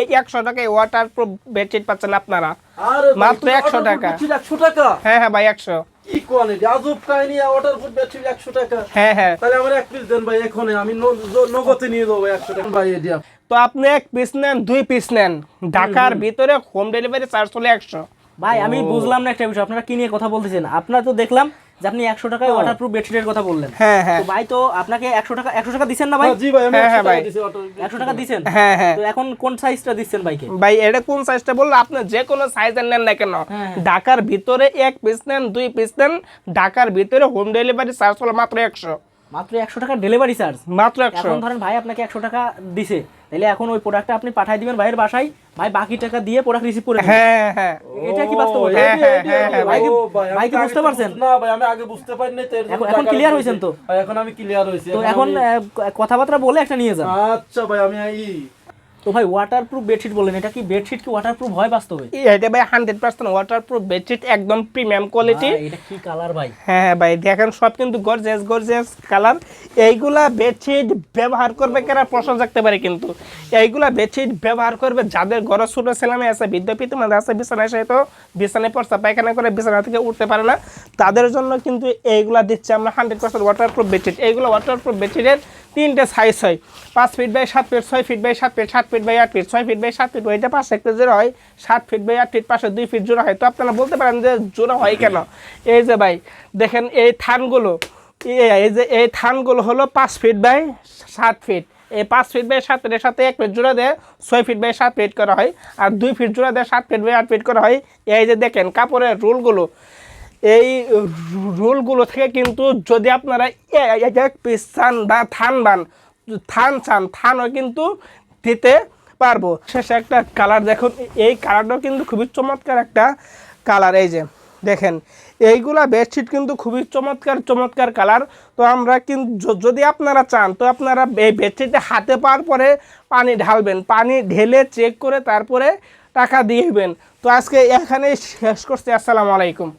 এই একশো টাকায় ওয়াটার প্রুফ বেডশিট পাচ্ছেন আপনারা। মাত্র তুমি 100 order টাকা। 100 টাকা? হ্যাঁ হ্যাঁ ভাই একশো। কি কোয়ালিটি? আজব কাহিনী অর্ডার ফুড বেডশিট 100 টাকা। হ্যাঁ হ্যাঁ। তাহলে আমার এক পিস দেন ভাই এখনই। আমি নগদে নিয়ে দেবো 100 টাকা। ভাই তো আপনি এক পিস নেন দুই পিস নেন। ঢাকার ভিতরে হোম ডেলিভারি চার্জ হলো একশো। ভাই আমি বুঝলাম না একটা বিষয় আপনারা কি নিয়ে কথা বলতেছেন? আপনারা তো দেখলাম যে আপনি একশো টাকায় ওয়াটারপ্রুফ বেডশিটের কথা বললেন। হ্যাঁ হ্যাঁ। ভাই তো আপনাকে একশো টাকা একশো টাকা দিচ্ছেন না ভাই? জি ভাই আমি হ্যাঁ, হ্যাঁ, ভাই। একশো টাকা দিচ্ছেন? হ্যাঁ হ্যাঁ। তো এখন কোন সাইজটা দিচ্ছেন ভাইকে? ভাই এটা কোন সাইজটা বলল? আপনি যে কোনো সাইজের নেন না কেন? হ্যাঁ। ঢাকার ভিতরে এক পিস নেন দুই পিস নেন ঢাকার ভিতরে হোম ডেলিভারি চার্জ হলো মাত্র একশো। মাত্র একশো টাকা ডেলিভারি চার্জ মাত্র একশো এখন ধরেন ভাই আপনাকে একশো টাকা দিছে তাহলে এখন ওই প্রোডাক্টটা আপনি পাঠাই দিবেন ভাইয়ের বাসায় ভাই বাকি টাকা দিয়ে প্রোডাক্ট রিসিভ করে হ্যাঁ হ্যাঁ এটা কি বাস্তব হ্যাঁ, হ্যাঁ, হ্যাঁ, ভাই, ভাই। কি তো বুঝতে পারছেন? না ভাই আমি আগে বুঝতে পারি নাই তো এর জন্য এখন- clear হয়েছেন তো? এখন আমি ক্লিয়ার হইছি তো এখন কথাবার্তা বলে একটা নিয়ে যান আচ্ছা ভাই আমি এই তো ভাই ওয়াটারপ্রুফ বেডশিট বললেন এটা কি বেডশিট কি ওয়াটারপ্রুফ হয় বাস্তবে? এটা ভাই hundred percent waterproof bedsheet একদম প্রিমিয়াম কোয়ালিটি এটা কি কালার ভাই? হ্যাঁ হ্যাঁ ভাই দেখেন সব কিন্তু গর্জিয়াস গর্জিয়াস কালার এইগুলা বেডশিট ব্যবহার করবে কেনা প্রশ্ন থাকতে পারে কিন্তু। এইগুলা বেডশিট ব্যবহার করবে যাদের ঘরে ছোটো ছেলেমেয়ে আছে বিদ্যাপীঠ মানে আছে বিছানায় সে তো বিছানায় পড়ছে পায়খানা করে বিছানা থেকে উঠতে পারে না। তাদের জন্য কিন্তু এইগুলা দিচ্ছে আমরা hundred percent waterproof bedsheet এইগুলো ওয়াটার প্রুফ বেডশিটের তিনটে সাইজ হয়। পাঁচ ফিট বাই সাত ফিট ছয় ফিট বাই সাত ফিট সাত ফিট বাই আট ফিট ছয় ফিট বাই সাত ফিট ওইটা পাশে একটা জোড়া হয়, সাত ফিট বাই আট ফিট পাশে দুই ফিট জোড়া হয়। তো আপনারা বলতে পারেন যে জোড়া হয় কেন? এই যে ভাই, দেখেন এই থানগুলো, এই যে এই থানগুলো হলো পাঁচ ফিট বাই সাত ফিট এই পাঁচ ফিট বাই সাত ফিটের সাথে এক ফিট জোড়া দিয়ে ছয় ফিট বাই সাত ফিট করা হয়, আর দুই ফিট জোড়া দিয়ে সাত ফিট বাই আট ফিট করা হয়। এই যে দেখেন কাপড়ের রোলগুলো এই রুলগুলো থেকে কিন্তু যদি আপনারা এক পিস চান বা থান বান থান চান থানও কিন্তু দিতে পারব। শেষে একটা কালার দেখুন, এই কালারটাও কিন্তু খুবই চমৎকার একটা কালার, এই যে দেখেন, এইগুলা বেডশিট কিন্তু খুবই চমৎকার চমৎকার কালার। তো আমরা কিন্তু যদি আপনারা চান, তো আপনারা এই বেডশিটটা হাতে পাওয়ার পরে পানি ঢালবেন, পানি ঢেলে চেক করে তারপরে টাকা দিয়ে দিবেন। তো আজকে এখানেই শেষ করছি, আসসালামু আলাইকুম।